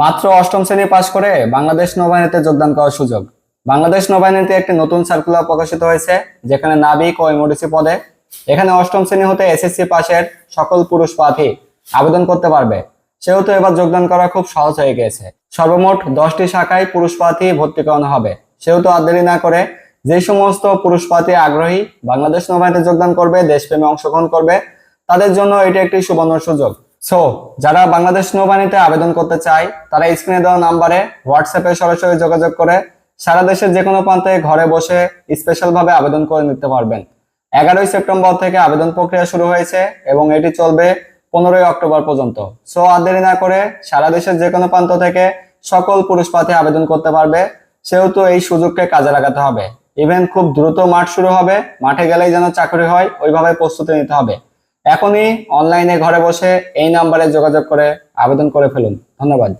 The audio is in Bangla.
মাত্র অষ্টম শ্রেণি পাশ করে বাংলাদেশ নৌবাহিনীতে যোগদান করার সুযোগ। বাংলাদেশ নৌবাহিনীতে একটি নতুন সার্কুলার প্রকাশিত হয়েছে, যেখানে নাবিক ও এমওডিসি পদে। এখানে অষ্টম শ্রেণি হতে এসএসসি পাশের সকল পুরুষ প্রার্থী আবেদন করতে পারবে। সেহেতু এবার যোগদান করা খুব সহজ হয়ে গেছে। সর্বমোট দশটি শাখায় পুরুষ প্রার্থী ভর্তি করানো হবে। সেহেতু আর দেরি না করে যে সমস্ত পুরুষ প্রার্থী আগ্রহী বাংলাদেশ নৌবাহিনীতে যোগদান করবে, দেশপ্রেমে অংশগ্রহণ করবে, তাদের জন্য এটি একটি সুবর্ণ সুযোগ। সো যারা বাংলাদেশ নৌবাহিনীতে আবেদন করতে চায়, তারা স্ক্রিনে দেওয়া নাম্বারে হোয়াটসঅ্যাপে সরাসরি যোগাযোগ করে সারা দেশের যে কোনো প্রান্তে ঘরে বসে স্পেশাল ভাবে আবেদন করে নিতে পারবেন। এগারোই সেপ্টেম্বর থেকে আবেদন প্রক্রিয়া শুরু হয়েছে এবং এটি চলবে পনেরোই অক্টোবর পর্যন্ত। সো আর দেরি না করে সারা দেশের যে কোনো প্রান্ত থেকে সকল পুরুষ প্রার্থী আবেদন করতে পারবে। সেহেতু এই সুযোগকে কাজে লাগাতে হবে। ইভেন খুব দ্রুত মাঠ শুরু হবে। মাঠে গেলেই যেন চাকরি হয়, ওইভাবে প্রস্তুতি নিতে হবে। এখনই অনলাইনে ঘরে বসে এই নাম্বারে যোগাযোগ করে আবেদন করে ফেলুন। ধন্যবাদ।